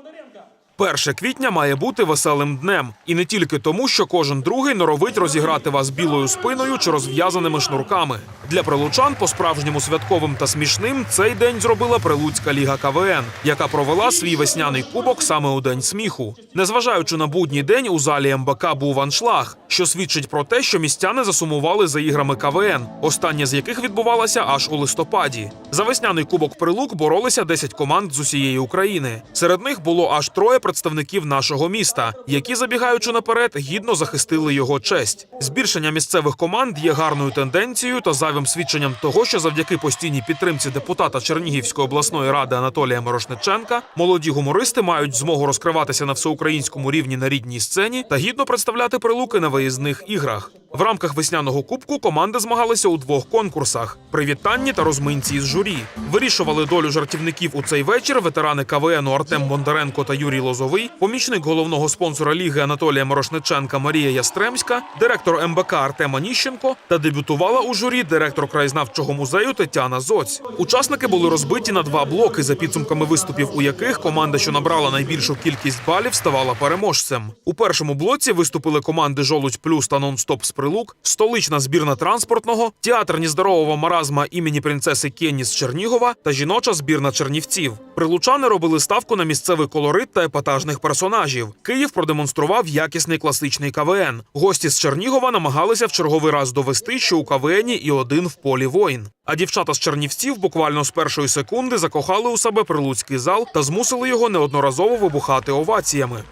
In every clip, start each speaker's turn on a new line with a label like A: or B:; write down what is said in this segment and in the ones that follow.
A: Бондаренко. 1 квітня має бути веселим днем, і не тільки тому, що кожен другий норовить розіграти вас білою спиною чи розв'язаними шнурками. Для прилучан по-справжньому святковим та смішним цей день зробила Прилуцька ліга КВН, яка провела свій весняний кубок саме у день сміху. Незважаючи на будній день, у залі МБК був аншлаг, що свідчить про те, що містяни засумували за іграми КВН, остання з яких відбувалася аж у листопаді. За весняний кубок Прилук боролися 10 команд з усієї України. Серед них було аж троє представників нашого міста, які, забігаючи наперед, гідно захистили його честь. Збільшення місцевих команд є гарною тенденцією та зайвим свідченням того, що завдяки постійній підтримці депутата Чернігівської обласної ради Анатолія Мирошниченка молоді гумористи мають змогу розкриватися на всеукраїнському рівні на рідній сцені та гідно представляти прилуки на виїзних іграх. В рамках весняного кубку команди змагалися у двох конкурсах: привітанні та розминці із журі. Вирішували долю жартівників у цей вечір ветерани КВНу Артем Бондаренко та Юрій Лозовий, помічник головного спонсора ліги Анатолія Морошниченка Марія Ястремська, директор МБК Артем Аніщенко та дебютувала у журі директор краєзнавчого музею Тетяна Зоць. Учасники були розбиті на два блоки, за підсумками виступів, у яких команда, що набрала найбільшу кількість балів, ставала переможцем. У першому блоці виступили команди Жолудь Плюс та Нонстоп з Прилук, столична збірна транспортного, театр нездорового маразма імені принцеси Кенні з Чернігова та жіноча збірна Чернівців. Прилучани робили ставку на місцевий колорит та епатажних персонажів. Київ продемонстрував якісний класичний КВН. Гості з Чернігова намагалися в черговий раз довести, що у КВНі і один в полі воїн. А дівчата з Чернівців буквально з першої секунди закохали у себе прилуцький зал та змусили його неодноразово вибухати оваціями.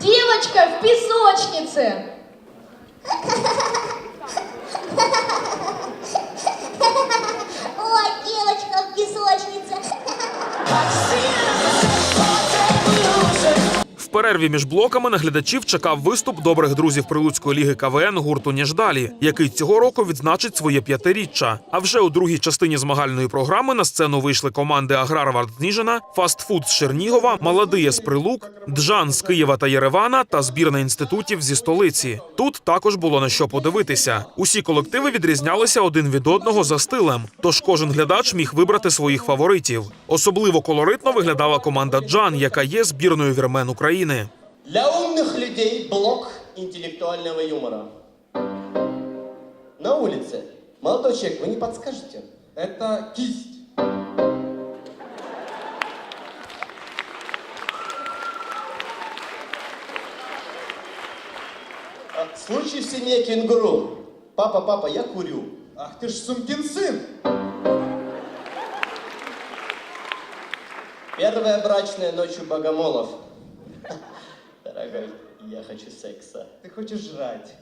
B: Девочка в песочнице.
A: Перерві між блоками на глядачів чекав виступ добрих друзів Прилуцької ліги КВН гурту Ніждалі, який цього року відзначить своє п'ятиріччя. А вже у другій частині змагальної програми на сцену вийшли команди Аграрвард Ніжина, Фастфуд з Чернігова, Маладия з Прилук, Джан з Києва та Єревана та збірна інститутів зі столиці. Тут також було на що подивитися. Усі колективи відрізнялися один від одного за стилем, тож кожен глядач міг вибрати своїх фаворитів. Особливо колоритно виглядала команда Джан, яка є збірною вірмен України.
C: Для умных людей блок интеллектуального юмора. На улице. Молодой человек, вы не подскажете?
D: Это кисть.
C: А, Случай в семье кенгуру. Папа, папа, я курю.
D: Ах ты ж сумкин сын.
C: Первая брачная ночь у богомолов. Я хочу секса.
D: Ти хочеш жрать.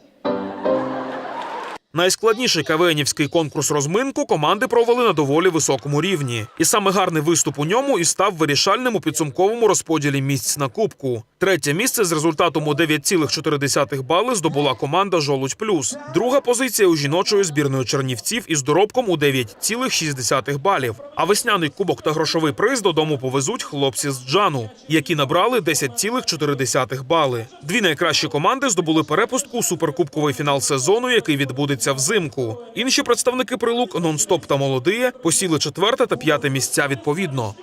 A: Найскладніший кавенівський конкурс розминку команди провели на доволі високому рівні. І саме гарний виступ у ньому і став вирішальним у підсумковому розподілі місць на кубку. Третє місце з результатом у 9,4 бали здобула команда Жолудь Плюс. Друга позиція у жіночої збірної Чернівців із доробком у 9,6 балів. А весняний кубок та грошовий приз додому повезуть хлопці з Джану, які набрали 10,4 бали. Дві найкращі команди здобули перепустку у суперкубковий фінал сезону, який відбудеться взимку. Інші представники прилук Нонстоп та Молодиє посіли четверте та п'яте місця відповідно.